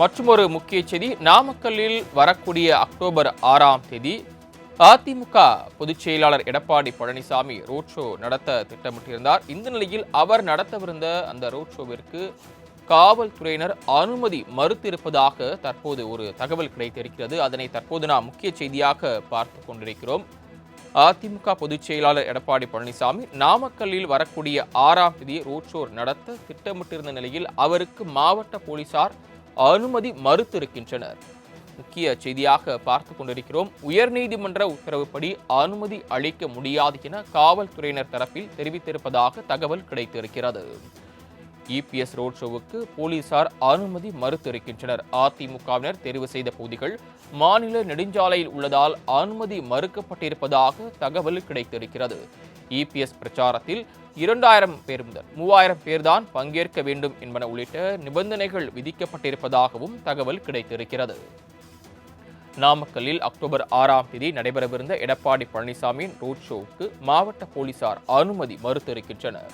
மற்றும் ஒரு முக்கிய செய்தி நாமக்கல்லில் வரக்கூடிய அக்டோபர் ஆறாம் தேதி அதிமுக பொதுச் செயலாளர் எடப்பாடி பழனிசாமி ரோட் ஷோ நடத்த திட்டமிட்டிருந்தார். இந்த நிலையில் அவர் நடத்தவிருந்த அந்த ரோட் ஷோவிற்கு காவல்துறையினர் அனுமதி மறுத்திருப்பதாக தற்போது ஒரு தகவல் கிடைத்திருக்கிறது. அதனை தற்போது நாம் முக்கிய செய்தியாக பார்த்து கொண்டிருக்கிறோம். அதிமுக பொதுச் செயலாளர் எடப்பாடி பழனிசாமி நாமக்கல்லில் வரக்கூடிய ஆறாம் தேதி ரோட் ஷோ நடத்த திட்டமிட்டிருந்த நிலையில் அவருக்கு மாவட்ட போலீசார் அனுமதி மறுத்திருக்கின்றனர். முக்கிய செய்தியாக பார்த்து கொண்டிருக்கிறோம். உயர்நீதிமன்ற உத்தரவுப்படி அனுமதி அளிக்க முடியாது என காவல்துறையினர் தரப்பில் தெரிவித்திருப்பதாக தகவல் கிடைத்திருக்கிறது. இபிஎஸ் ரோட் ஷோவுக்கு போலீசார் அனுமதி மறுத்திருக்கின்றனர். அதிமுகவினர் தெரிவு செய்த பகுதிகள் மாநில நெடுஞ்சாலையில் உள்ளதால் அனுமதி மறுக்கப்பட்டிருப்பதாக தகவல் கிடைத்திருக்கிறது. இபிஎஸ் பிரச்சாரத்தில் இரண்டாயிரம் பேர் முதல் மூவாயிரம் பேர்தான் பங்கேற்க வேண்டும் என்பன உள்ளிட்ட நிபந்தனைகள் விதிக்கப்பட்டிருப்பதாகவும் தகவல் கிடைத்திருக்கிறது. நாமக்கல்லில் அக்டோபர் ஆறாம் தேதி நடைபெறவிருந்த எடப்பாடி பழனிசாமியின் ரோட் ஷோவுக்கு மாவட்ட போலீசார் அனுமதி மறுத்திருக்கின்றனர்.